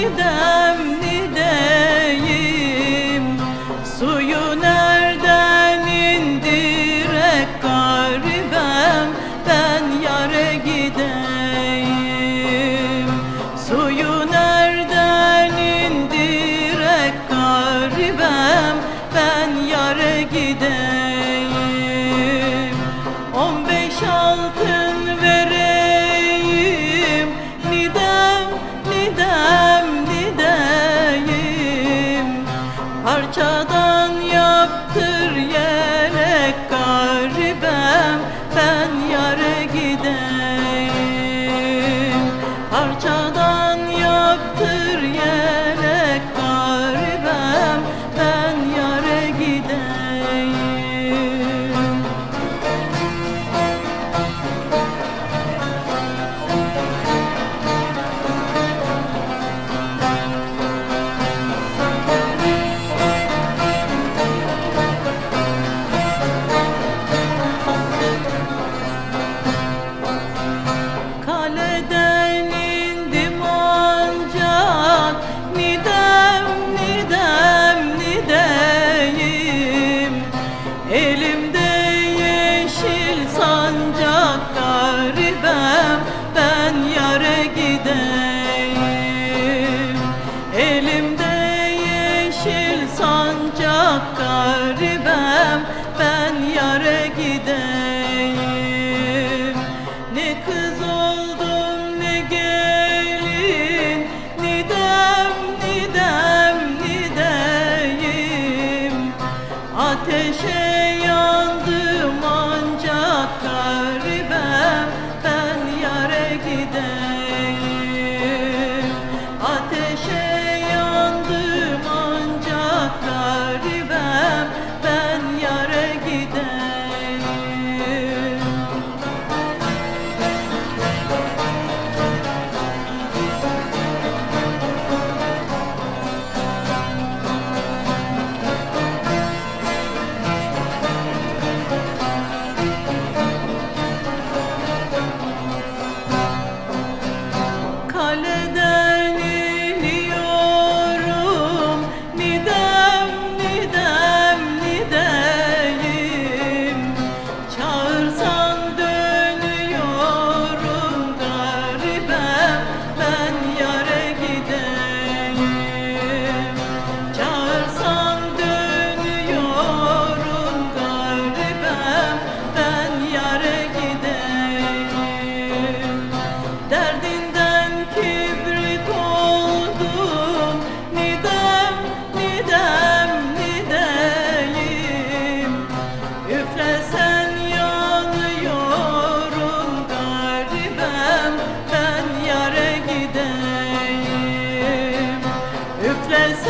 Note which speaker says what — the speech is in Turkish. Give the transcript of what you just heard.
Speaker 1: nidem nideyim? Suyu nereden indirek garibem? Ben yare gideyim yaptır says